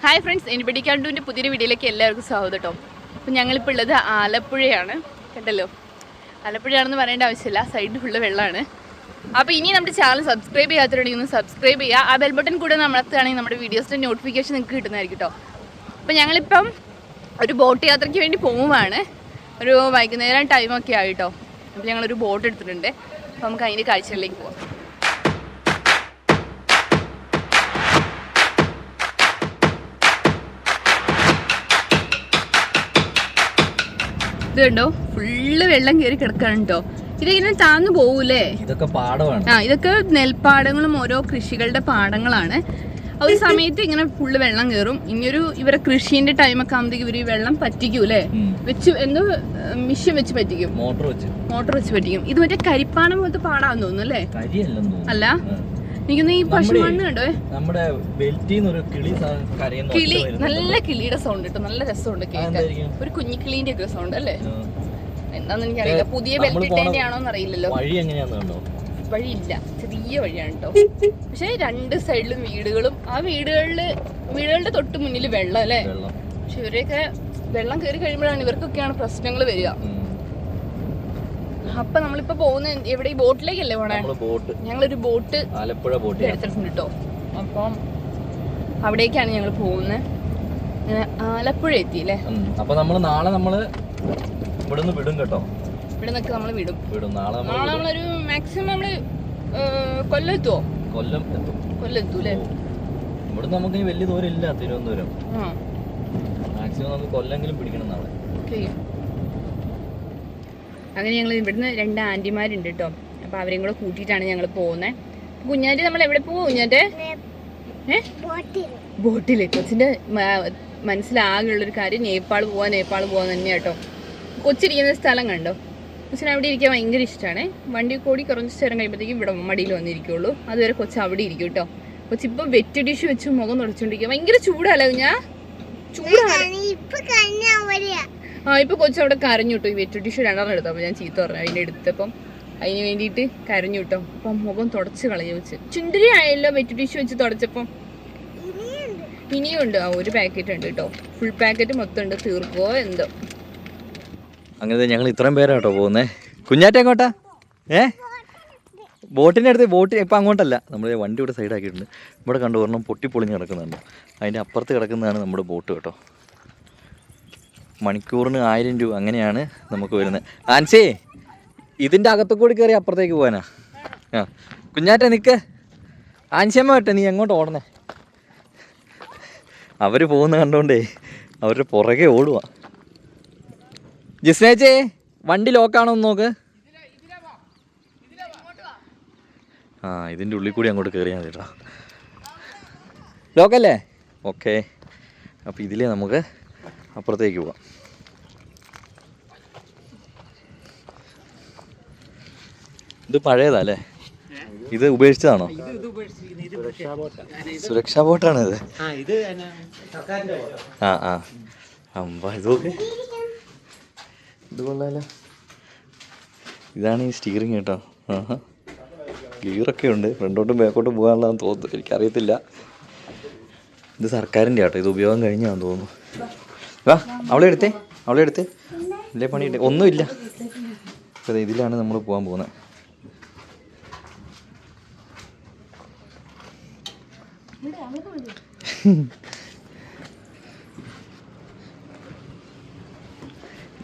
Hi friends anybody കണ്ടുവിന്റെ പുതിയൊരു വീഡിയോയിലേക്ക് എല്ലാവർക്കും സ്വാഗതം കേട്ടോ. അപ്പം ഞങ്ങളിപ്പോൾ ഉള്ളത് ആലപ്പുഴയാണ് കണ്ടല്ലോ? ആലപ്പുഴയാണെന്ന് പറയേണ്ട ആവശ്യമില്ല സൈഡിൽ ഫുള്ള് വെള്ളമാണ്. അപ്പോൾ ഇനി നമ്മുടെ ചാനൽ സബ്സ്ക്രൈബ് ചെയ്യാത്തവരുണ്ടെങ്കിൽ ഒന്ന് സബ്സ്ക്രൈബ് ചെയ്യുക. ആ ബെൽ ബട്ടൺ കൂടെ നമ്മളെത്തുകയാണെങ്കിൽ നമ്മുടെ വീഡിയോസിന്റെ നോട്ടിഫിക്കേഷൻ നിങ്ങൾക്ക് കിട്ടുന്നതായിരിക്കും കേട്ടോ. അപ്പോൾ ഞങ്ങളിപ്പം ഒരു ബോട്ട് യാത്രയ്ക്ക് വേണ്ടി പോവുകയാണ് ഒരു വൈകുന്നേരം ടൈമൊക്കെ ആയിട്ടോ അപ്പോൾ ഞങ്ങളൊരു ബോട്ട് എടുത്തിട്ടുണ്ട്. അപ്പോൾ നമുക്ക് അതിന്റെ കാഴ്ചകളിലേക്ക് പോകാം ഇത് കണ്ടോ? ഫുള്ള് വെള്ളം കയറി കിടക്കാണ് കേട്ടോ ഇതിങ്ങനെ താന്നു പോവൂലേ? ഇതൊക്കെ പാടമാണ്. ആ ഇതൊക്കെ നെൽപ്പാടങ്ങളും ഓരോ കൃഷികളുടെ പാടങ്ങളാണ്. ഒരു സമയത്ത് ഇങ്ങനെ ഫുള്ള് വെള്ളം കയറും ഇനിയൊരു ഇവരെ കൃഷിന്റെ ടൈമൊക്കെ ആകുമ്പോഴത്തേക്ക് ഇവർ വെള്ളം പറ്റിക്കൂലേ? വെച്ച് എന്തോ മിഷ്യൻ വെച്ച് പറ്റിക്കും. മോട്ടോർ വെച്ച്. മോട്ടോർ വെച്ച് പറ്റിക്കും. ഇത് മറ്റേ കരിപ്പാണം പോലത്തെ പാടാന്ന് തോന്നുന്നു അല്ലേ? അല്ല. എനിക്കൊന്ന് ഈ പശുമണ്ണ് കണ്ടോ? നമ്മുടെ ഒരു കിളി കിളി നല്ല കിളിയുടെ സൗണ്ട് കേട്ടോ. നല്ല രസമുണ്ട് കേൾക്കാൻ? ഒരു കുഞ്ഞിക്കിളിന്റെ ഒക്കെ സൗണ്ട് അല്ലേ. എന്താന്ന് എനിക്കറിയില്ല. പുതിയ നമ്മൾ ആണോന്ന് അറിയില്ലല്ലോ. വഴി എങ്ങനെയാന്ന് കണ്ടോ? വഴിയില്ല. ചെറിയ വഴിയാണ് കേട്ടോ. പക്ഷെ രണ്ട് സൈഡിലും വീടുകളും ആ വീടുകളിൽ വീടുകളുടെ തൊട്ട് മുന്നിൽ വെള്ളം അല്ലേ? പക്ഷെ ഇവരെയൊക്കെ വെള്ളം കയറി കഴിയുമ്പോഴാണ് ഇവർക്കൊക്കെയാണ് പ്രശ്നങ്ങൾ വരിക. അപ്പൊ നമ്മളിപ്പോ പോകുന്ന എവിടെ? ഈ ബോട്ടിലേക്കല്ലേ പോണേ? ബോട്ട്. ഞങ്ങളൊരു ബോട്ട് ആലപ്പുഴ ബോട്ട്. എടുത്തിട്ടുണ്ട് കേട്ടോ അപ്പം അവിടേക്കാണ് ഞങ്ങൾ പോകുന്നത് ആലപ്പുഴ എത്തി അല്ലേ അപ്പൊ നമ്മൾ നാളെ നമ്മൾ ഇവിടുന്ന് വിടും കേട്ടോ. ഇവിടുന്നൊക്കെ നമ്മൾ നമ്മൾ വിടും. വിടും. നാളെ നാളെ നമ്മളൊരു മാക്സിമം നമ്മൾ കൊല്ലം എത്തുവോ കൊല്ലം എത്തും. കൊല്ലം എത്തൂ അല്ലേ ഇവിടുന്ന് നമുക്ക് വലിയ ദൂരം ഇല്ല തിരുവനന്തപുരം. മാക്സിമം നമുക്ക് കൊല്ലെങ്കിലും പിടിക്കണം നാളെ. ഓക്കെ. അങ്ങനെ ഞങ്ങൾ ഇവിടുന്ന് രണ്ട് ആന്റിമാരുണ്ട് കേട്ടോ അപ്പോൾ അവരെയും കൂടെ കൂട്ടിയിട്ടാണ് ഞങ്ങൾ പോകുന്നത് കുഞ്ഞാന്റെ നമ്മൾ എവിടെ പോകും കുഞ്ഞാറ്റ്? ബോട്ടിൽ. കൊച്ചിന്റെ മനസ്സിലാകെയുള്ളൊരു കാര്യം നേപ്പാൾ പോവാ നേപ്പാൾ പോവാൻ തന്നെയാണ് കേട്ടോ കൊച്ചിരിക്കുന്ന സ്ഥലം കണ്ടോ? കൊച്ചിന് അവിടെ ഇരിക്കാൻ ഭയങ്കര ഇഷ്ടമാണ് വണ്ടി കൂടി കുറച്ച് നേരം കഴിയുമ്പോഴത്തേക്കും ഇവിടെ മടിയിൽ വന്നിരിക്കുള്ളൂ. അതുവരെ കൊച്ച് അവിടെ ഇരിക്കും കേട്ടോ കൊച്ചിപ്പോൾ വെറ്റ് ഡിഷ് വെച്ച് മുഖം തുടച്ചുകൊണ്ടിരിക്കുക ഭയങ്കര ചൂടല്ലേ കുഞ്ഞാ? ചൂടാണ് ആ ഇപ്പൊ കൊച്ചു അവിടെ കരഞ്ഞു കിട്ടും ഈ വെറ്റു ടിഷ്യൂ രണ്ടെണ്ണം എടുത്തപ്പോൾ ഞാൻ ചീത്ത പറഞ്ഞു. അതിന്റെ എടുത്തപ്പം അതിന് വേണ്ടിയിട്ട് കരഞ്ഞു കിട്ടും അപ്പം മുഖം തുടച്ച് കളഞ്ഞു വെച്ച് ചുണ്ടരി ആയല്ലോ വെറ്റു ടിഷ്യൂ വെച്ച് തുടച്ചപ്പം. ഇനിയും ഉണ്ട് ആ ഒരു പാക്കറ്റ് ഉണ്ട് കേട്ടോ ഫുൾ പാക്കറ്റ് മൊത്തം ഉണ്ട്. തീർക്കോ എന്തോ. അങ്ങനെ ഞങ്ങൾ ഇത്രയും പേരാ കേട്ടോ പോകുന്നേ. കുഞ്ഞാറ്റ ഏ? ബോട്ടിന്റെ അടുത്ത് ബോട്ട് ഇപ്പം അങ്ങോട്ടല്ല. നമ്മൾ വണ്ടി ഇവിടെ സൈഡാക്കിയിട്ടുണ്ട് ഇവിടെ കണ്ടു ഒരെണ്ണം പൊട്ടിപ്പൊളിഞ്ഞ് കിടക്കുന്നുണ്ട്. അതിന്റെ അപ്പുറത്ത് കിടക്കുന്നതാണ് നമ്മുടെ ബോട്ട് കേട്ടോ. മണിക്കൂറിന് ആയിരം രൂപ അങ്ങനെയാണ് നമുക്ക് വരുന്നത്. ആൻസേ ഇതിന്റെ അകത്തു കൂടി കയറി അപ്പുറത്തേക്ക് പോകാനാ ആ കുഞ്ഞാറ്റ നിൽക്ക് ആൻസിയമ്മ വട്ടെ നീ എങ്ങോട്ട് ഓടണേ? അവർ പോകുന്ന കണ്ടോണ്ടേ അവരുടെ പുറകെ ഓടുക ജിസ്നേച്ചേ വണ്ടി ലോക്കാണോ നോക്ക്. ആ ഇതിന്റെ ഉള്ളിൽ കൂടി അങ്ങോട്ട് കയറിയാൽ മതി കേട്ടോ ലോക്കല്ലേ? ഓക്കെ. അപ്പോൾ ഇതിലേ നമുക്ക് അപ്പുറത്തേക്ക് പോവാം. ഇത് പഴയതാ അല്ലേ ഇത് ഉപേക്ഷിച്ചതാണോ? സുരക്ഷാ ബോട്ടാണ് ഇത്. ആ ആ. അമ്പ ഇത് കൊള്ളാലോ. ഇതാണ് ഈ സ്റ്റിയറിങ് കേട്ടോ. ആഹാ. ഗിയറൊക്കെ ഉണ്ട്. ഫ്രണ്ടോട്ടും ബാക്കോട്ടും പോകാനുള്ളതെന്ന് തോന്നുന്നു. എനിക്കറിയത്തില്ല. ഇത് സർക്കാരിന്റെ ആട്ടോ. ഇത് ഉപയോഗം കഴിഞ്ഞാന്ന് തോന്നുന്നു. വാ അവളെ എടുത്തേ അവളെ എടുത്തേ. പണി പണിയിട്ട് ഒന്നുമില്ല. അതെ ഇതിലാണ് നമ്മൾ പോകാൻ പോകുന്നത്.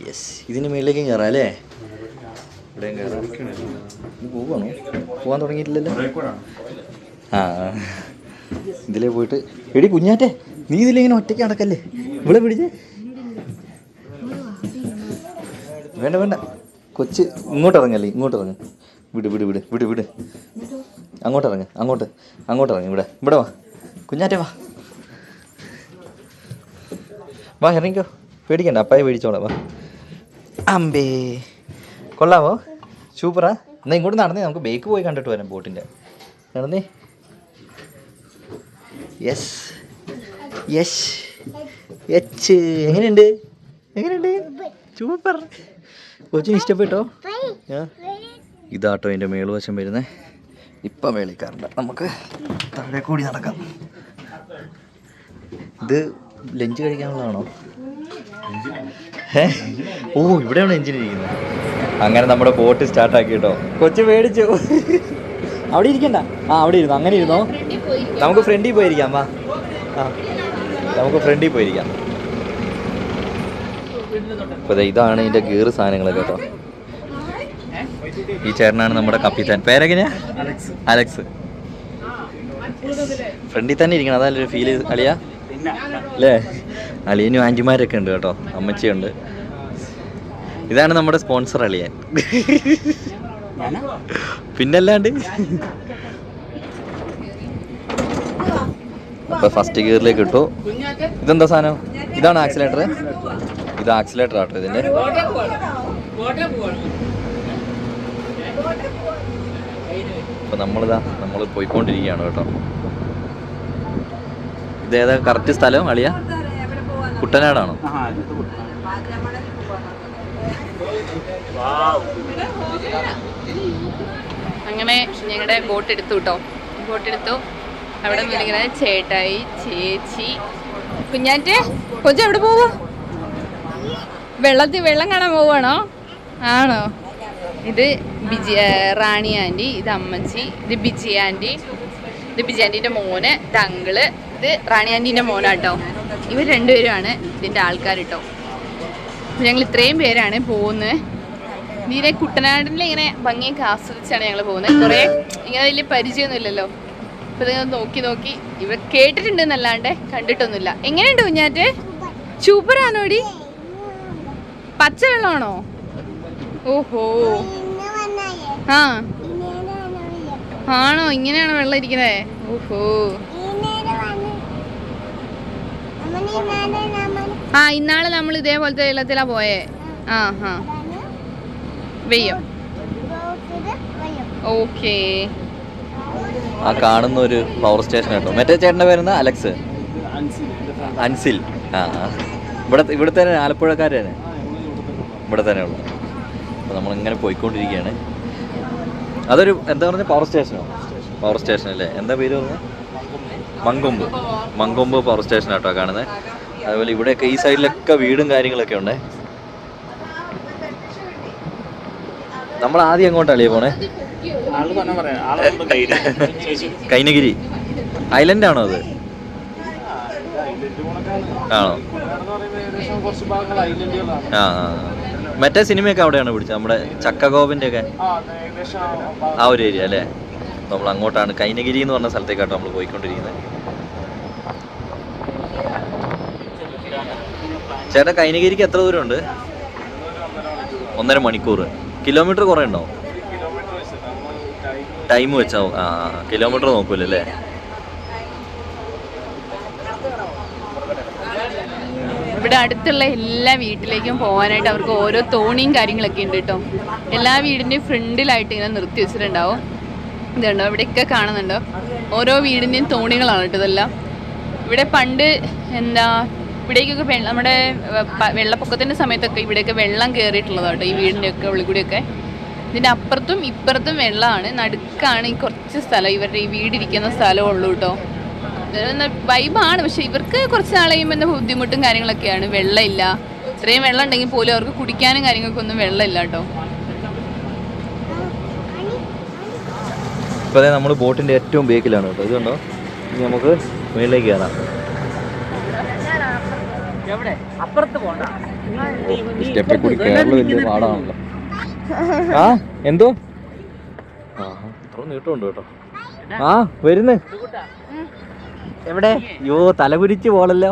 യെസ് ഇതിന് മേളിലേക്കും കയറാം അല്ലേ? പോവാണോ? പോകാൻ തുടങ്ങിയിട്ടില്ലല്ലോ? ആ. ഇതിലേ പോയിട്ട്. എടി കുഞ്ഞാറ്റേ നീ ഇതിലിങ്ങനെ ഒറ്റയ്ക്ക് നടക്കല്ലേ? ഇവിടെ പിടിച്ചേ. വേണ്ട വേണ്ട. കൊച്ച് ഇങ്ങോട്ട് ഇറങ്ങല്ലേ ഇങ്ങോട്ട് ഇറങ്ങ് വിട് വിട് വിട് വിട് വിട്. അങ്ങോട്ട് ഇറങ്ങ് അങ്ങോട്ട് അങ്ങോട്ട് ഇറങ്ങ് ഇവിടെ. ഇവിടെ വാ. കുഞ്ഞാറ്റേ വാ. വാ ഇറങ്ങിക്കോ. പേടിക്കണ്ട അപ്പായെ പേടിച്ചോളാം വാ. അമ്പേ. കൊള്ളാവോ? സൂപ്പറാ. എന്നാൽ ഇങ്ങോട്ട് നടന്നേ നമുക്ക് ബേക്ക് പോയി കണ്ടിട്ട് വരാം ബോട്ടിന്റെ നടന്നേ. യെസ്. യെസ്. എച്ച് എങ്ങനെയുണ്ട്? എങ്ങനെയുണ്ട്? സൂപ്പർ. കൊച്ചിന് ഇഷ്ടപ്പെട്ടോ. ഇതാട്ടോ എന്റെ മേളുവശം വരുന്നേ. ഇപ്പം മേളിക്കാറുണ്ട്. നമുക്ക് താഴെ കൂടി നടക്കാം. ഇത് ലഞ്ച് കഴിക്കാനുള്ളതാണോ? ഓ ഇവിടെയാണ് എഞ്ചിൻ ഇരിക്കുന്നത്. അങ്ങനെ നമ്മുടെ ബോട്ട് സ്റ്റാർട്ട് ആക്കി കേട്ടോ കൊച്ചു മേടിച്ചു. അവിടെ ഇരിക്കണ്ട. ആ അവിടെ ഇരുന്നു. അങ്ങനെ ഇരുന്നോ. നമുക്ക് ഫ്രണ്ടിൽ പോയിരിക്കാം വാ. ആ. നമുക്ക് ഫ്രണ്ടിൽ പോയിരിക്കാം. അപ്പോൾ ഇതാണ് ഇതിന്റെ ഗീറ് സാധനങ്ങൾ കേട്ടോ. ഈ ചേട്ടനാണ് നമ്മുടെ കപ്പിത്താൻ. പേരെങ്ങനെയാ? അലക്സ്. ഫ്രണ്ടിൽ തന്നെ ഇരിക്കണം. അതല്ലൊരു ഫീൽ അളിയ? അല്ലേ? അളിയനും ആന്റിമാരൊക്കെ ഉണ്ട് കേട്ടോ. അമ്മച്ചിയുണ്ട്. ഇതാണ് നമ്മുടെ സ്പോൺസർ അളിയൻ. പിന്നല്ലാണ്ട്? അപ്പൊ ഫസ്റ്റ് ഗിയറിലേക്ക് ഇട്ടു. ഇതെന്താ സാധനം? ഇതാണ് ആക്സിലേറ്റർ ഇത് ആക്സിലേറ്റർ ആട്ടോ ഇതിന്റെ അപ്പൊ നമ്മളിതാ നമ്മൾ പോയിക്കൊണ്ടിരിക്കുകയാണ് കേട്ടോ. ഇതേതാ കറക്റ്റ് സ്ഥലം അളിയ? കുട്ടനാടാണോ? അങ്ങനെ ഞങ്ങളുടെ ബോട്ട് എടുത്തു കേട്ടോ. ബോട്ട് എടുത്തു. അവിടെ ചേട്ടായി ചേച്ചി. കുഞ്ഞാറ്റ് കൊച്ചു എവിടെ പോവാ? വെള്ളത്തിൽ വെള്ളം കാണാൻ പോവാണോ? ആണോ? ഇത് ബിജി റാണി ആന്റി ഇത് അമ്മച്ചി ഇത് ബിജി ആന്റി ഇത് ബിജി ആന്റീന്റെ മോന് ഇത് ഇത് റാണി ആന്റീന്റെ മോനാട്ടോ. ഇവർ രണ്ടുപേരുമാണ് ഇതിന്റെ ആൾക്കാർ കേട്ടോ ഞങ്ങൾ ഇത്രയും പേരാണ് പോകുന്നത്. ഇതിനെ കുട്ടനാടിൽ ഇങ്ങനെ ഭംഗിയൊക്കെ ആസ്വദിച്ചാണ് ഞങ്ങൾ പോകുന്നത്. കുറേ ഇങ്ങനെ വലിയ പരിചയമൊന്നും ഇല്ലല്ലോ അപ്പൊ ഇത് നോക്കി നോക്കി ഇവർ കേട്ടിട്ടുണ്ട് എന്നല്ലാണ്ട് കണ്ടിട്ടൊന്നുമില്ല. എങ്ങനെയുണ്ട് കുഞ്ഞാറ്റ്? സൂപ്പറാണോടി പച്ച വെള്ളമാണോ ഓഹോ. ആ. ആണോ? ഇങ്ങനെയാണോ വെള്ളം ഇരിക്കുന്നത് ഓഹോ. ആ ഇന്നാൾ നമ്മൾ ഇതേപോലത്തെ വെള്ളത്തിലാ പോയേ. ആ ഹാ വെയ്യോ? ഓക്കേ. ആ കാണുന്ന ഒരു പവർ സ്റ്റേഷൻ കേട്ടോ മറ്റേ ചേട്ടന്റെ പേരെന്താ? അലക്സ്. അൻസിൽ. ആ. ഇവിടെ ഇവിടുത്തെ തന്നെ ഇവിടെ തന്നെ ഉള്ളത് അപ്പോൾ നമ്മളിങ്ങനെ പോയിക്കൊണ്ടിരിക്കുകയാണ്. അതൊരു എന്താ പറഞ്ഞ? പവർ സ്റ്റേഷനോ പവർ സ്റ്റേഷൻ അല്ലേ? എന്താ പേര് പറഞ്ഞത് മങ്കൊമ്പ്. മങ്കൊമ്പ് പവർ സ്റ്റേഷൻ ആട്ടോ കാണുന്നത് അതുപോലെ ഇവിടെയൊക്കെ ഈ സൈഡിലൊക്കെ വീടും കാര്യങ്ങളൊക്കെ ഉണ്ട്. നമ്മൾ ആദ്യം എങ്ങോട്ടല്ലേ പോണേ? കൈനഗിരി. ഐലൻഡ് ആണോ അത്? ആണോ? ആ ആ. മറ്റേ സിനിമയൊക്കെ അവിടെയാണ് പിടിച്ചത്? നമ്മുടെ ചക്കഗോപന്റെ ഒക്കെ ആ ഒരു ഏരിയ അല്ലേ? നമ്മൾ അങ്ങോട്ടാണ് കൈനഗിരി എന്ന് പറഞ്ഞ സ്ഥലത്തേക്കാട്ടോ നമ്മൾ പോയിക്കൊണ്ടിരിക്കുന്നത്. ചേട്ടാ കൈനഗിരിക്ക് എത്ര ദൂരമുണ്ട്? ഒന്നര മണിക്കൂർ. കിലോമീറ്റർ കുറേ ഉണ്ടോ? ടൈം വെച്ചാൽ ആ കിലോമീറ്റർ നോക്കൂലല്ലേ? ഇവിടെ അടുത്തുള്ള എല്ലാ വീട്ടിലേക്കും പോകാനായിട്ട് അവർക്ക് ഓരോ തോണിയും കാര്യങ്ങളൊക്കെ ഉണ്ട് കേട്ടോ. എല്ലാ വീടിന്റെയും ഫ്രണ്ടിലായിട്ട് ഇങ്ങനെ നിർത്തി വെച്ചിട്ടുണ്ടാവും. ഇതുണ്ടോ ഇവിടെയൊക്കെ കാണുന്നുണ്ടോ? ഓരോ വീടിന്റെയും തോണികളാണ് കേട്ടോ ഇതെല്ലാം. ഇവിടെ പണ്ട് എന്താ ഇവിടേക്കൊക്കെ നമ്മുടെ വെള്ളപ്പൊക്കത്തിന്റെ സമയത്തൊക്കെ ഇവിടെയൊക്കെ വെള്ളം കയറിയിട്ടുള്ളതാണ് കേട്ടോ ഈ വീടിന്റെയൊക്കെ ഉള്ളിക്കൂടിയൊക്കെ. ഇതിന്റെ അപ്പുറത്തും ഇപ്പുറത്തും വെള്ളമാണ്. നടുക്കാണ് ഈ കുറച്ച് സ്ഥലം. ഇവരുടെ ഈ വീടിരിക്കുന്ന സ്ഥലമുള്ളൂ കേട്ടോ. വൈബാണ് പക്ഷെ ഇവർക്ക് കുറച്ച് നാൾ കഴിയുമ്പോൾ എന്താ ബുദ്ധിമുട്ടും കാര്യങ്ങളൊക്കെയാണ്. വെള്ളമില്ല. ഇത്രയും വെള്ളം ഉണ്ടെങ്കിൽ പോലും അവർക്ക് കുടിക്കാനും കാര്യങ്ങൾക്കൊന്നും വെള്ളമില്ല കേട്ടോ. ഇപ്പോൾ നമ്മൾ ബോട്ടിന്റെ ഏറ്റവും ബേക്കിലാണ് കേട്ടോ. ഇതുണ്ടോ ഇനി നമുക്ക് മുകളിലേക്ക് കയറാം. സ്റ്റെപ്പിൽ കൂടി കയറൽ വലിയ പാടാണല്ലോ. ആ എന്തോ? ആ ഇത്ര നീട്ടമുണ്ട് കേട്ടോ. ആ വരുന്ന്. എവിടെ? യോ തലകുരിച്ച് പോളല്ലോ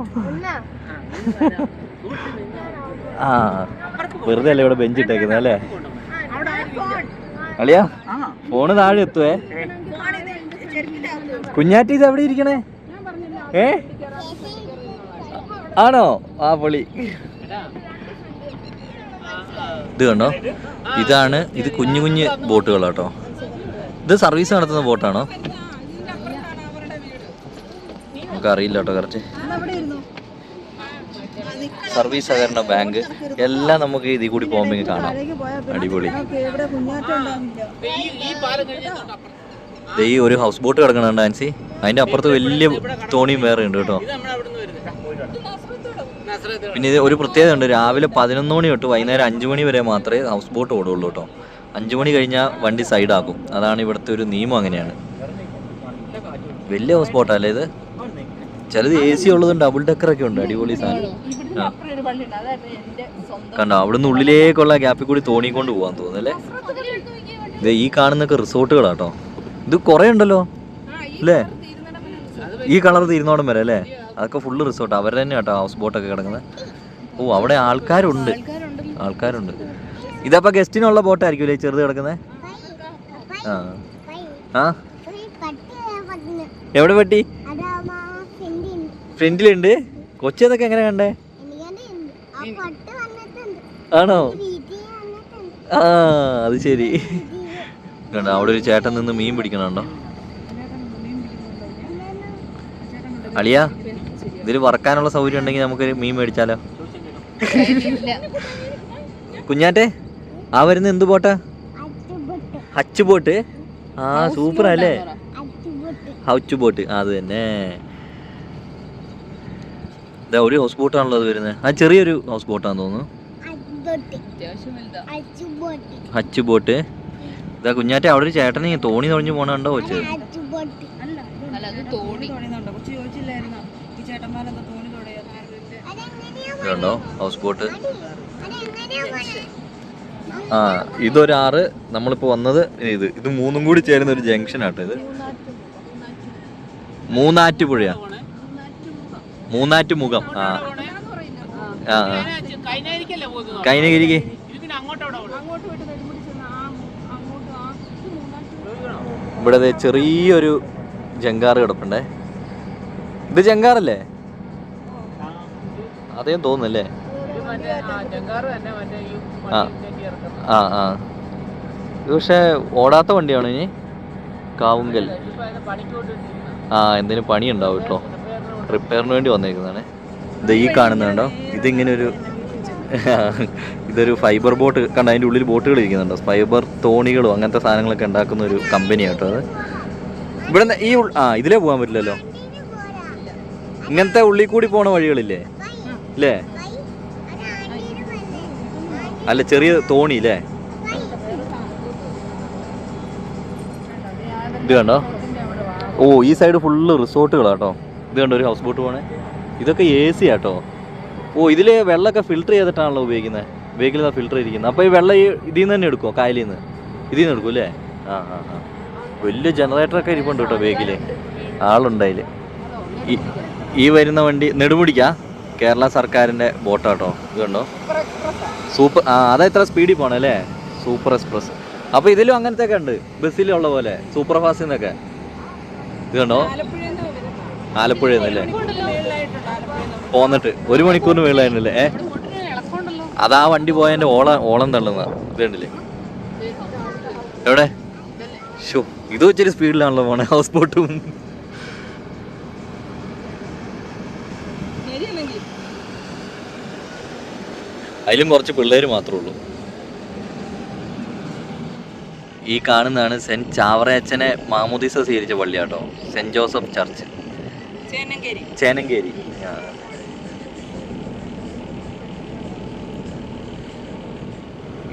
ആ വെറുതെ അല്ലേ ഇവിടെ ബെഞ്ച് ഇട്ടേക്കുന്നത് അല്ലേ? അളിയാ ഫോണ് താഴെ എത്തുവേ. കുഞ്ഞാറ്റി ഇത് എവിടെ ഇരിക്കണേ? ഏ? ആണോ? ആ പൊളി. ഇത് കണ്ടോ? ഇതാണ് ഇത് കുഞ്ഞു കുഞ്ഞു ബോട്ടുകളാട്ടോ. ഇത് സർവീസ് നടത്തുന്ന ബോട്ടാണോ? നമുക്ക് അറിയില്ല കേട്ടോ കറക്റ്റ് സർവീസ് സഹകരണ ബാങ്ക്. എല്ലാം നമുക്ക് ഇതിൽ കൂടി പോകുമ്പോൾ കാണാം. അടിപൊളി. ദേ ഈ ഒരു ഹൗസ് ബോട്ട് കിടക്കണുണ്ട് ആൻസി അതിന്റെ അപ്പുറത്ത് വലിയ തോണിയും വേറെ ഉണ്ട് കേട്ടോ. പിന്നെ ഇത് ഒരു പ്രത്യേകത ഉണ്ട്. രാവിലെ പതിനൊന്ന് മണി തൊട്ട് വൈകുന്നേരം അഞ്ചു മണി വരെ മാത്രമേ ഹൗസ് ബോട്ട് ഓടുള്ളൂ കേട്ടോ. അഞ്ചു മണി കഴിഞ്ഞാൽ വണ്ടി സൈഡാക്കും അതാണ് ഇവിടുത്തെ ഒരു നിയമം അങ്ങനെയാണ്. വലിയ ഹൗസ് ബോട്ടല്ലേ ഇത്? ചിലത് എ സി ഉള്ളതും ഡബിൾ ഡെക്കറൊക്കെ ഉണ്ട് അടിപൊളി സാധനം. ആ. ഒരു പള്ളിയുണ്ട് അതായിരുന്നു എന്റെ സ്വന്തം കണ്ടോ അവിടുന്ന് ഉള്ളിലേക്കുള്ള ഗ്യാപ്പിൽ കൂടി തോണിക്കൊണ്ട് പോകാൻ തോന്നുന്നല്ലേ ഇത് ഈ കാണുന്നൊക്കെ റിസോർട്ടുകളാട്ടോ. ഇത് കുറേ ഉണ്ടല്ലോ അല്ലേ? ഈ കളർ തീരുന്നോടം വരെ അല്ലേ? അതൊക്കെ ഫുള്ള് റിസോർട്ട് അവർ തന്നെ കേട്ടോ ഹൗസ് ബോട്ടൊക്കെ കിടക്കുന്നത്. ഓ അവിടെ ആൾക്കാരുണ്ട്. ആൾക്കാരുണ്ട്. ഇതപ്പോൾ ഗസ്റ്റിനുള്ള ബോട്ടായിരിക്കും അല്ലേ ചെറുത് കിടക്കുന്നത് ആ. ആ? എവിടെ പറ്റി ഫ്രണ്ടിലുണ്ട്. കൊച്ചി അതൊക്കെ എങ്ങനെ കണ്ടേ? ആണോ? ആ അത് ശരി. കണ്ടോ അവിടെ ഒരു ചേട്ടൻ നിന്ന് മീൻ പിടിക്കണുണ്ടോ? അളിയ ഇതിൽ വറക്കാനുള്ള സൗകര്യം ഉണ്ടെങ്കിൽ നമുക്ക് മീൻ മേടിച്ചാലോ. കുഞ്ഞാറ്റെ ആ വരുന്ന എന്ത് ബോട്ടാ? ഹച്ച് ബോട്ട് ആ സൂപ്പർ അല്ലേ? ഹച്ച് ബോട്ട് അത് തന്നെ. ഇതാ ഒരു ഹൗസ് ബോട്ടാണല്ലോ അത് വരുന്നത് ആ ചെറിയൊരു ഹൗസ് ബോട്ടാന്ന് തോന്നുന്നു. ഹച്ച് ബോട്ട് ഇതാ കുഞ്ഞാറ്റ അവിടെ ഒരു ചേട്ടനെ തോണി തൊഴിഞ്ഞു പോണുണ്ടോ വെച്ച് ഇതുണ്ടോ ഹൗസ് ബോട്ട് ആ ഇതൊരാറ് നമ്മളിപ്പോ വന്നത് ഇത്. ഇത് മൂന്നും കൂടി ചേരുന്ന ഒരു ജംഗ്ഷൻ ആട്ടോ ഇത്. മൂന്നാറ്റുപുഴയാ മൂന്നാറ്റുമുഖം. ആ. ആ കൈനഗിരിക്ക്? ഇവിടെ ചെറിയൊരു ജങ്കാറ് കിടപ്പുണ്ടേ. ഇത് ജങ്കാറല്ലേ? അതേം തോന്നുന്നല്ലേ? ആ. ആ ഇത് പക്ഷേ ഓടാത്ത വണ്ടിയാണോ ഇനി? കാവുങ്കൽ. ആ എന്തിനു പണി ഉണ്ടാവും കേട്ടോ. റിപ്പയറിന് വേണ്ടി വന്നേക്കുന്നതാണ്. ഇത് ഈ കാണുന്നുണ്ടോ ഇതിങ്ങനെ ഒരു ഇതൊരു ഫൈബർ ബോട്ട് കണ്ട? അതിന്റെ ഉള്ളിൽ ബോട്ടുകൾ ഇരിക്കുന്നുണ്ടോ? ഫൈബർ തോണികളും അങ്ങനത്തെ സാധനങ്ങളൊക്കെ ഉണ്ടാക്കുന്ന ഒരു കമ്പനി കേട്ടോ അത്. ഇവിടെ ഈ ആ ഇതിലേ പോകാൻ പറ്റില്ലല്ലോ? ഇങ്ങനത്തെ ഉള്ളിൽ കൂടി പോണ വഴികളില്ലേ? ഇല്ലേ? അല്ല ചെറിയ തോണി അല്ലേ ഇത് കണ്ടോ? ഓ ഈ സൈഡ് ഫുള്ള് റിസോർട്ടുകളാട്ടോ ഇത് കണ്ടോ ഒരു ഹൗസ് ബോട്ട് പോണേ. ഇതൊക്കെ എ സി ആട്ടോ. ഓ ഇതിൽ വെള്ളമൊക്കെ ഫിൽറ്റർ ചെയ്തിട്ടാണല്ലോ ഉപയോഗിക്കുന്നത് ബേക്കിൽ ഫിൽറ്റർ ഇരിക്കുന്നത് അപ്പോൾ ഈ വെള്ളം ഈ ഇതിൽ നിന്ന് തന്നെ എടുക്കുമോ കായലിൽ നിന്ന് ഇതിൽ നിന്ന് എടുക്കും അല്ലേ? ആ ആ ആ. വലിയ ജനറേറ്ററൊക്കെ ഇരിപ്പുണ്ട് കേട്ടോ ബേക്കിൽ ആളുണ്ടതിൽ ഈ ഈ വരുന്ന വണ്ടി നെടുമുടിക്കാ. കേരള സർക്കാരിന്റെ ബോട്ടാട്ടോ ഇത് കണ്ടോ? സൂപ്പർ ആ അതാ ഇത്ര സ്പീഡിൽ പോകണം അല്ലേ? സൂപ്പർ എക്സ്പ്രസ് അപ്പോൾ ഇതിലും അങ്ങനത്തെ ഒക്കെ ഉണ്ട് ബസ്സിലുള്ള പോലെ. സൂപ്പർ ഫാസ്റ്റിൽ നിന്നൊക്കെ ഇത് കണ്ടോ? ആലപ്പുഴയിൽ നിന്നല്ലേ പോന്നിട്ട് ഒരു മണിക്കൂറിന് മേളായിരുന്നല്ലേ ഏ? അതാ വണ്ടി പോയതിന്റെ ഓളം ഓളം തള്ളുന്ന ഇത് എവിടെ? ഷോ ഇത് വെച്ചൊരു സ്പീഡിലാണല്ലോ പോണേ ഹൗസ് ബോട്ടും. അതിലും കുറച്ച് പിള്ളേർ മാത്രമേ ഉള്ളൂ. ഈ കാണുന്നതാണ് സെന്റ് ചാവറയച്ചനെ മാമുദീസ സ്വീകരിച്ച പള്ളിയാട്ടോ സെന്റ് ജോസഫ് ചർച്ച്. ചേനങ്കേരി.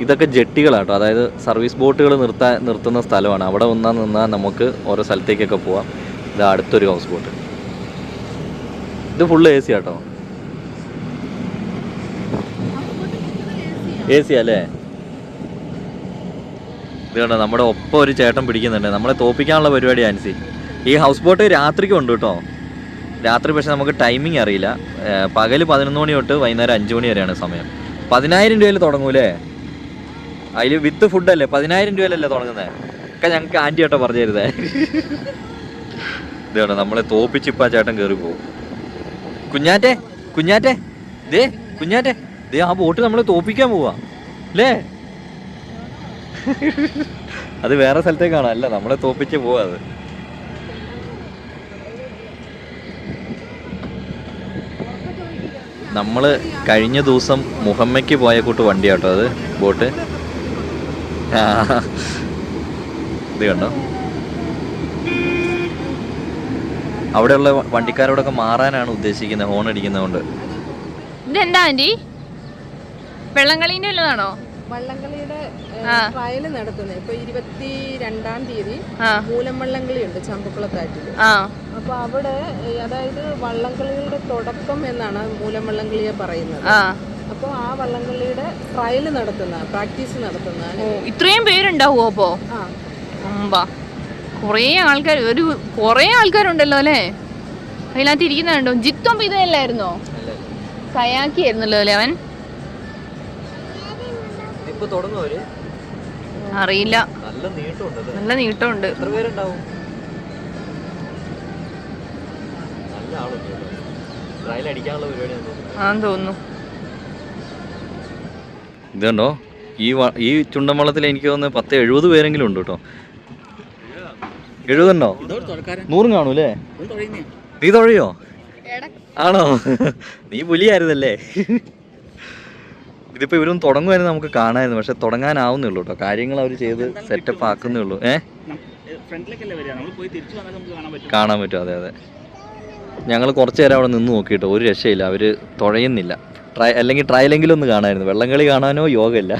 ഇതൊക്കെ ജെട്ടികളാട്ടോ. അതായത് സർവീസ് ബോട്ടുകൾ നിർത്താൻ നിർത്തുന്ന സ്ഥലമാണ്. അവിടെ വന്നാൽ നിന്നാൽ നമുക്ക് ഓരോ സ്ഥലത്തേക്കൊക്കെ പോവാം. ഇത് അടുത്തൊരു ഹൗസ് ബോട്ട്. ഇത് ഫുള്ള് എ സി ആട്ടോ. എ സി അല്ലേ? ഇത് കണ്ടോ നമ്മുടെ ഒപ്പം ഒരു ചേട്ടൻ പിടിക്കുന്നുണ്ട്. നമ്മളെ തോപ്പിക്കാനുള്ള പരിപാടി ആൻസി ഈ ഹൗസ് ബോട്ട് രാത്രിക്കും ഉണ്ട് കേട്ടോ രാത്രി പക്ഷേ നമുക്ക് ടൈമിംഗ് അറിയില്ല. പകൽ പതിനൊന്ന് മണി തൊട്ട് വൈകുന്നേരം അഞ്ച് മണി വരെയാണ് സമയം. പതിനായിരം രൂപയിൽ തുടങ്ങൂലേ? അതിൽ വിത്ത് ഫുഡല്ലേ പതിനായിരം രൂപയിലല്ലേ തുടങ്ങുന്നത് ഒക്കെ ഞങ്ങൾക്ക് ആന്റി ചേട്ടൻ പറഞ്ഞു തരുതേ ഇതാണ് നമ്മളെ തോപ്പിച്ചിപ്പ ചേട്ടൻ കയറി പോകും. കുഞ്ഞാറ്റെ കുഞ്ഞാറ്റെ ദേ കുഞ്ഞാറ്റെ ദേ ആ ബോട്ട് നമ്മളെ തോപ്പിക്കാൻ പോവാ. അല്ലേ അത് വേറെ സ്ഥലത്തേക്കാണ് അല്ല നമ്മളെ തോപ്പിച്ച് പോവാ അത്. നമ്മൾ കഴിഞ്ഞ ദിവസം മുഹമ്മയ്ക്ക് പോയ കൂട്ട് വണ്ടി കേട്ടോ അത് ബോട്ട്. ഇത് കണ്ടോ? അവിടെയുള്ള വണ്ടിക്കാരോടൊക്കെ മാറാനാണ് ഉദ്ദേശിക്കുന്നത് ഹോൺ അടിക്കുന്നതുകൊണ്ട്. ഇതെന്താ ആന്റി വെള്ളം കളീന്റെ വല്ലതാണോ വള്ളംകളിയുടെ. ട്രയൽ നടത്തുന്നത് ഇപ്പൊ ഇരുപത്തി രണ്ടാം തീയതി മൂലംവള്ളംകളി മൂലം വള്ളംകളി ഉണ്ട് ചമ്പക്കുളത്താറ്റിൽ അപ്പൊ അവിടെ അതായത് വള്ളംകളിയുടെ തുടക്കം എന്നാണ് മൂലം വള്ളംകളിയെ പറയുന്നത് അപ്പോൾ ആ വള്ളംകളിയുടെ ട്രയൽ നടത്തുന്ന പ്രാക്ടീസ് നടത്തുന്ന ഇത്രയും പേരുണ്ടാവുമോ അപ്പോ? കുറേ ആൾക്കാർ ഒരു കുറേ ആൾക്കാരുണ്ടല്ലോ അല്ലേ? അതിനകത്ത് ഇരിക്കുന്നുണ്ടോ? ജിത്തും ഇതല്ലായിരുന്നോ കയാക്കി ആയിരുന്നല്ലോ അല്ലേ അവൻ? ഇപ്പൊ അറിയില്ല. നല്ല നീട്ടമുണ്ട് നല്ല നീട്ടമുണ്ട്. എത്ര പേരുണ്ടാവും? നല്ല ആളുണ്ട് ട്രയൽ അടിക്കാനുള്ള പരിപാടിയാണ് ആന്ന് തോന്നുന്നു. ഇതുണ്ടോ ഈ വ- ഈ ചുണ്ടൻവള്ളത്തിൽ എനിക്ക് തോന്നുന്നു പത്ത് എഴുപത് പേരെങ്കിലും ഉണ്ട് കേട്ടോ. എഴുപതുണ്ടോ നൂറും കാണൂലേ നീ തൊഴയോ? ആണോ? നീ പുലിയായിരുന്നല്ലേ? ഇതിപ്പോ ഇവരും തുടങ്ങുമായിരുന്നു നമുക്ക് കാണാമായിരുന്നു. പക്ഷെ തുടങ്ങാനാവുന്നേ ഉള്ളൂ കേട്ടോ. കാര്യങ്ങൾ അവർ ചെയ്ത് സെറ്റപ്പ് ആക്കുന്നേ ഉള്ളൂ ഏ? ഫ്രണ്ടിലേക്കല്ലേ വരിക? നമ്മൾ പോയി തിരിച്ചു വന്നാൽ നമുക്ക് കാണാൻ പറ്റും. അതെ അതെ. ഞങ്ങൾ കുറച്ച് നേരം അവിടെ നിന്ന് നോക്കിയിട്ട്. ഒരു രക്ഷയില്ല. അവർ തുഴയുന്നില്ല. ട്രൈ അല്ലെങ്കിൽ ട്രയലെങ്കിലും ഒന്ന് കാണാമായിരുന്നു. വെള്ളംകളി കാണാനോ യോഗമില്ല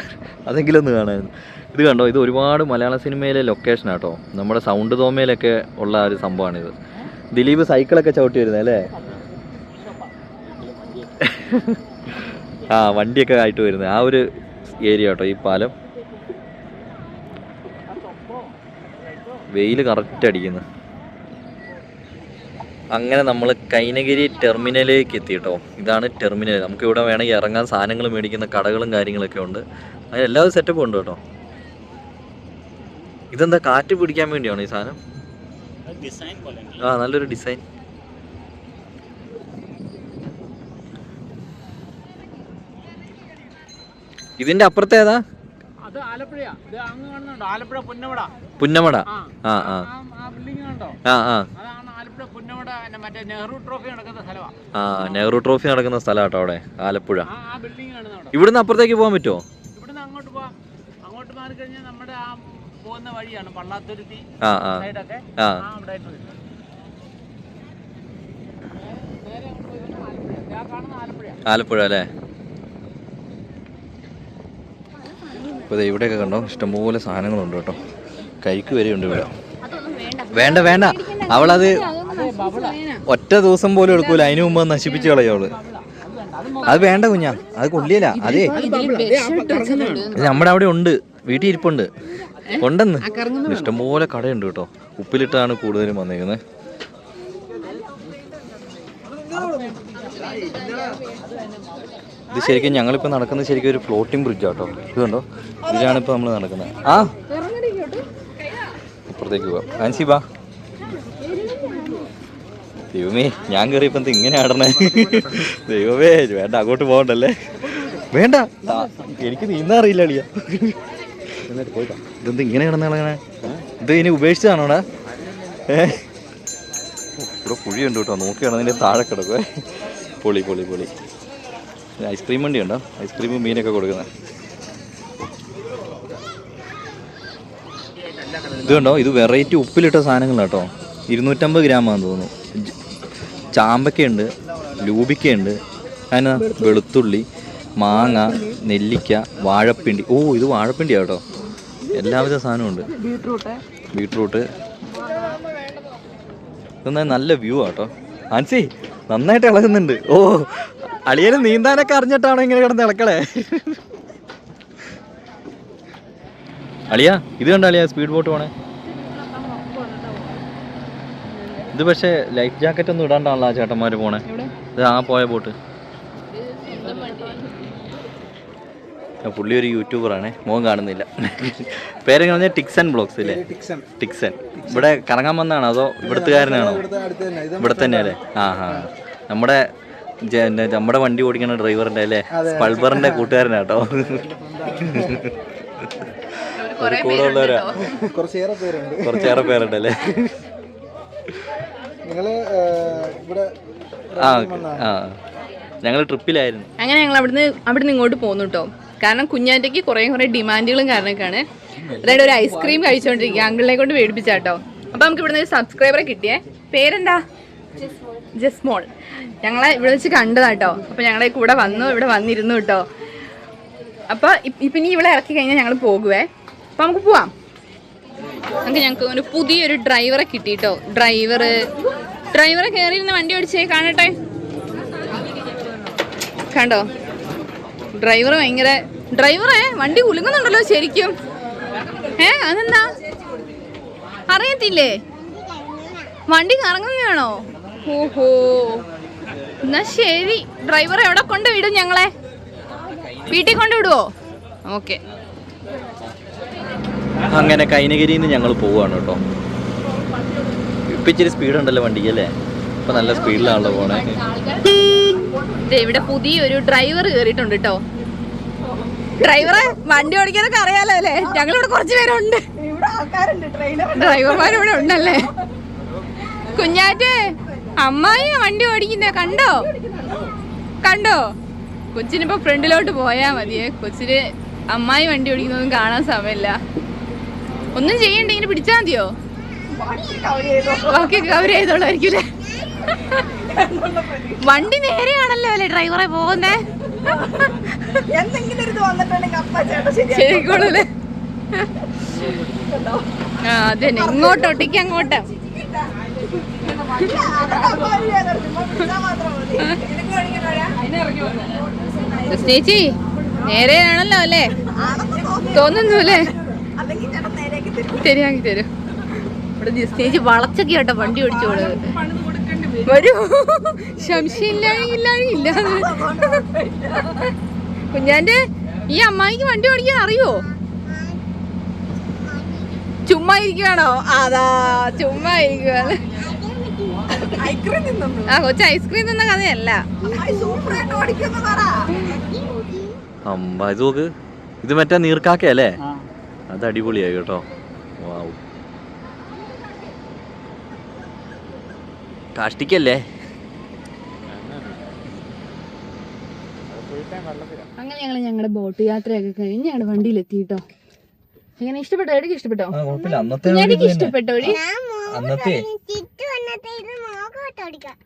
അതെങ്കിലും ഒന്ന് കാണായിരുന്നു ഇത് കണ്ടോ? ഇത് ഒരുപാട് മലയാള സിനിമയിലെ ലൊക്കേഷൻ ആട്ടോ. നമ്മുടെ സൗണ്ട് തോമയിലൊക്കെ ഉള്ള ഒരു സംഭവമാണിത്. ദിലീപ് സൈക്കിളൊക്കെ ചവിട്ടി വരുന്നത് അല്ലേ? ആ വണ്ടിയൊക്കെ ആയിട്ട് വരുന്നത് ആ ഒരു ഏരിയ കേട്ടോ ഈ പാലം. വെയിൽ കറക്റ്റ് അടിക്കുന്നു. അങ്ങനെ നമ്മൾ കൈനഗിരി ടെർമിനലിലേക്ക് എത്തി കേട്ടോ. ഇതാണ് ടെർമിനൽ. നമുക്ക് ഇവിടെ വേണമെങ്കിൽ ഇറങ്ങാൻ സാധനങ്ങൾ മേടിക്കുന്ന കടകളും കാര്യങ്ങളൊക്കെ ഉണ്ട്. അതിന് എല്ലാ സെറ്റപ്പും ഉണ്ട് കേട്ടോ. ഇതെന്താ കാറ്റ് പിടിക്കാൻ വേണ്ടിയാണോ ഈ സാധനം? ആ നല്ലൊരു ഡിസൈൻ ഇതിന്റെ അപ്പുറത്തെ ഏതാ? അത് ആലപ്പുഴയാ. ഇത് അങ്ങ് കാണുന്നുണ്ടോ? ആലപ്പുഴ പുന്നമട. പുന്നമട. ആ ആ ബിൽഡിംഗ് കണ്ടോ? ആ ആ. അതാണ് ആലപ്പുഴ പുന്നമട പിന്നെ മറ്റേ നെഹ്റു ട്രോഫി നടക്കുന്ന സ്ഥലമാണ് ആ നെഹ്റു ട്രോഫി നടക്കുന്ന സ്ഥലം കേട്ടോ അവിടെ ആലപ്പുഴ. ആ ബിൽഡിംഗ് ഇവിടുന്ന് അപ്പുറത്തേക്ക് പോകാൻ പറ്റുമോ ഇവിടുന്ന് അങ്ങോട്ട് പോവാം. അങ്ങോട്ട് മാറി കഴിഞ്ഞാൽ നമ്മുടെ ആ പോകുന്ന വഴിയാണ് പള്ളാത്തുരുത്തി സൈഡൊക്കെ ആ. അവിടെ ആയിട്ട് ആലപ്പുഴ അല്ലേ? ഇപ്പോൾ ഇവിടെയൊക്കെ കണ്ടോ? ഇഷ്ടംപോലെ സാധനങ്ങളുണ്ട് കേട്ടോ. കൈക്ക് വരെയുണ്ട് ഇവിടെ. വേണ്ട. വേണ്ട അവളത് ഒറ്റ ദിവസം പോലും എടുക്കൂല. അതിനു മുമ്പ് അത് നശിപ്പിച്ച് കളയും അവൾ. അത് വേണ്ട കുഞ്ഞാ. അത് കൊള്ളിയല്ല. അതേ. നമ്മുടെ അവിടെ ഉണ്ട്. വീട്ടിൽ ഇരിപ്പുണ്ട്. ഉണ്ടെന്ന് ഇഷ്ടംപോലെ കടയുണ്ട് കേട്ടോ. ഉപ്പിലിട്ടാണ് കൂടുതലും വന്നേക്കുന്നത്. ഇത് ശരിക്കും ഞങ്ങളിപ്പോൾ നടക്കുന്നത് ശരിക്കും ഒരു ഫ്ലോട്ടിംഗ് ബ്രിഡ്ജ് ആട്ടോ. ഇതുണ്ടോ? ഇതാണ് ഇതിലാണ് നമ്മൾ നടക്കുന്നത്. ആ? ഇപ്പുറത്തേക്ക് പോവാം. ബാ ദൈവമേ ഞാൻ കയറിയപ്പോൾ എന്ത് ഇങ്ങനെ ആടണേ? ദൈവമേ വേണ്ട അങ്ങോട്ട് പോകണ്ടല്ലേ വേണ്ട. എനിക്ക് നീന്താ അറിയില്ല അളിയ. ഇതെന്ത് ഇങ്ങനെ കിടന്നളങ്ങനെ ഇത് ഇനി ഉപേക്ഷിച്ചതാണോടാ ഏ? ഇവിടെ കുഴിയുണ്ട് കേട്ടോ. നോക്കിയാണ് അതിന്റെ താഴെ കിടക്കുവേ. പൊളി പൊളി പൊളി. ഐസ്ക്രീം വണ്ടി ഉണ്ടോ ഐസ്ക്രീമും മീനൊക്കെ കൊടുക്കുന്നത് ഇത് കണ്ടോ? ഇത് വെറൈറ്റി ഉപ്പിലിട്ട സാധനങ്ങൾ കേട്ടോ. ഇരുന്നൂറ്റമ്പത് ഗ്രാമാന്ന് തോന്നുന്നു. ചാമ്പക്കയുണ്ട് ലൂബിക്കയുണ്ട്. അതിന് വെളുത്തുള്ളി മാങ്ങ നെല്ലിക്ക വാഴപ്പിണ്ടി. ഓ ഇത് വാഴപ്പിണ്ടിയാ കേട്ടോ. എല്ലാവിധ സാധനവും ഉണ്ട് ബീട്രൂട്ട്. ബീട്രൂട്ട്. ഇതൊന്നും നല്ല വ്യൂ ആട്ടോ ആൻസി നന്നായിട്ട് ഇളകുന്നുണ്ട്. ഓ അളിയന് നീന്താനൊക്കെ അറിഞ്ഞിട്ടാണോ ഇങ്ങനെ കിടന്ന് ഇളക്കളെ അളിയ ഇത് കണ്ട അളിയ സ്പീഡ് ബോട്ട് പോണേ? ഇത് പക്ഷേ ലൈഫ് ജാക്കറ്റ് ഒന്നും ഇടാണ്ടാണല്ലോ ആ ചേട്ടന്മാര് പോണേ. ഇത് ആ പോയ ബോട്ട്. ആ, പുള്ളി ഒരു യൂട്യൂബറാണേ മോൻ കാണുന്നില്ല. പേരെങ്ങനെ പറഞ്ഞാൽ ടിക്സൺ ബ്ലോഗ്സ് അല്ലേ ടിക്സൺ. ഇവിടെ കറങ്ങാൻ വന്നാണോ അതോ ഇവിടുത്തുകാരനാണോ? ഇവിടെ തന്നെ. അല്ലേ ആ ആ. നമ്മുടെ നമ്മുടെ വണ്ടി ഓടിക്കുന്ന ഡ്രൈവറിന്റെ അല്ലേ? പൾബറിന്റെ കൂട്ടുകാരനാട്ടോ കൂടെ ഉള്ളവരാ? കുറച്ചേറെ പേരുണ്ട്. കുറച്ചേറെ പേരുണ്ട് അല്ലേ നിങ്ങൾ ഇവിടെ ആ ആ. ഞങ്ങൾ ട്രിപ്പിലായിരുന്നു. അങ്ങനെ ഞങ്ങൾ അവിടുന്ന് അവിടുന്ന് ഇങ്ങോട്ട് പോന്നു കേട്ടോ കാരണം കുഞ്ഞാറ്റയ്ക്ക് കുറേ കുറേ ഡിമാൻഡുകളും കാരണമൊക്കെയാണ് അതായത് ഒരു ഐസ്ക്രീം കഴിച്ചുകൊണ്ടിരിക്കുക അങ്കിളിനെ കൊണ്ട് മേടിപ്പിച്ചാട്ടോ അപ്പൊ നമുക്ക് ഇവിടുന്ന് ഒരു സബ്സ്ക്രൈബറെ കിട്ടിയേ. പേരെന്താ? ജസ്മോൾ ഞങ്ങളെ ഇവിടെ വെച്ച് കണ്ടതാട്ടോ അപ്പൊ ഞങ്ങളെ കൂടെ വന്നു ഇവിടെ വന്നിരുന്നു കേട്ടോ അപ്പോൾ ഇനി ഇവിടെ ഇറക്കി കഴിഞ്ഞാൽ ഞങ്ങൾ പോകുവേ. അപ്പൊ നമുക്ക് പോവാം. നമുക്ക് ഞങ്ങൾക്ക് ഒരു പുതിയൊരു ഡ്രൈവറെ കിട്ടി കേട്ടോ ഡ്രൈവർ ഡ്രൈവറെ കയറിയിരുന്ന വണ്ടി ഓടിച്ചേ കാണട്ടെ. കണ്ടോ? ഡ്രൈവർ ഭയങ്കര ഡ്രൈവറെ വണ്ടി കുലുങ്ങുന്നുണ്ടല്ലോ ശരിക്കും. ഏ അതെന്താ? അറിയത്തില്ലേ? വണ്ടി കറങ്ങുകയാണോ? ഓഹോ. എന്നാ ശരി. ഡ്രൈവർ എവിടെ കൊണ്ട് വിടും ഞങ്ങളെ? വീട്ടിൽ കൊണ്ട് വിടുവോ? ഓക്കെ. അങ്ങനെ കൈനഗിരിയിൽ നിന്ന് ഞങ്ങൾ പോവാണ് കേട്ടോ. ഇപ്പം ഇച്ചിരി സ്പീഡ് ഉണ്ടല്ലോ വണ്ടിക്ക് അല്ലേ? ഇപ്പം നല്ല സ്പീഡിലാണല്ലോ പോണേ. ദേ ഇവിടെ പുതിയൊരു ഡ്രൈവർ കയറിയിട്ടുണ്ട് കേട്ടോ. ഡ്രൈവറെ വണ്ടി ഓടിക്കാനൊക്കെ അറിയാലോ അല്ലേ? ഞങ്ങളിവിടെ കുറച്ച് പേരുണ്ട്. ഡ്രൈവർമാർ ഇവിടെ ഉണ്ടല്ലേ? കുഞ്ഞാറ്റ് അമ്മായി വണ്ടി ഓടിക്കുന്ന കണ്ടോ? കണ്ടോ? കൊച്ചിനിപ്പോ ഫ്രണ്ടിലോട്ട് പോയാ മതിയേ. കൊച്ചിന് അമ്മായി വണ്ടി ഓടിക്കുന്നതൊന്നും കാണാൻ സമയമില്ല. ഒന്നും ചെയ്യണ്ട ഇങ്ങനെ പിടിച്ചാ മതിയോ? ബാക്കി കവർ ചെയ്തോളായിരിക്കും വണ്ടി നേരെയാണല്ലോ അല്ലേ ഡ്രൈവറെ പോകുന്നേ? ശരിക്കോളൂല്ലേ ആ അതന്നെ. ഇങ്ങോട്ട് ഒട്ടിക്ക് അങ്ങോട്ട്. ചേച്ചി നേരെയാണല്ലോ അല്ലേ? തോന്നുന്നു അല്ലേ ശരിയാക്കി തരും. ഇവിടെ ചേച്ചി വളച്ചൊക്കെ കേട്ടോ വണ്ടി ഓടിച്ചോളൂ. വരൂ. സംശയമില്ലാഴില്ല കുഞ്ഞാന്റെ ഈ അമ്മായിക്ക് വണ്ടി ഓടിക്കാൻ അറിയോ? ചുമ്മാ ഇരിക്കുവാണോ അതാ ചുമ്മാ ഇരിക്കുവാണ് ആ കൊച്ചു ഐസ്ക്രീം തിന്ന കഥയല്ല. അമ്പ ഇത് നോക്ക്. ഇത് മറ്റേ നീർക്കാക്കയല്ലേ അത് അടിപൊളിയായി കേട്ടോ. വാവ് കാഷ്ടിക്കല്ലേ? അങ്ങനെ ഞങ്ങൾ ഞങ്ങളുടെ ബോട്ട് യാത്രയൊക്കെ കഴിഞ്ഞ് ഞങ്ങളുടെ വണ്ടിയിൽ എങ്ങനെ ഇഷ്ടപ്പെട്ടോ? എവിടേക്ക് ഇഷ്ടപ്പെട്ടോ? ഞാനേക്ക് ഇഷ്ടപ്പെട്ടോ?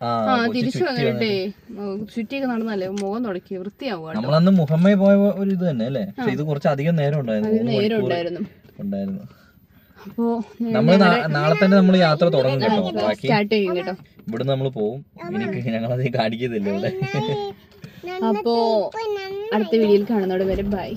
ആ ആ തിരിച്ചു വന്നിട്ടേ ചുറ്റിയൊക്കെ നടന്നല്ലേ? മുഖം തുടക്കി വൃത്തിയാവുക നമ്മളന്ന് മുഹമ്മ പോയ ഒരു ഇത് തന്നെ അല്ലേ? പക്ഷെ ഇത് കുറച്ച് അധികം നേരം ഉണ്ടായിരുന്നു. നേരം ഉണ്ടായിരുന്നു. ഉണ്ടായിരുന്നു. അപ്പോ നമ്മൾ നാളെ തന്നെ നമ്മൾ യാത്ര തുടങ്ങും കേട്ടോ. ബാക്കി സ്റ്റാർട്ട് ചെയ്യും കേട്ടോ. ഇവിടുന്ന് നമ്മൾ പോവും. എനിക്ക് ഞങ്ങളത് കാണിക്കുന്നില്ല ഇവിടെ അപ്പോ അടുത്ത വീഡിയോയിൽ കാണുന്നതോടെ വരെ ബൈ.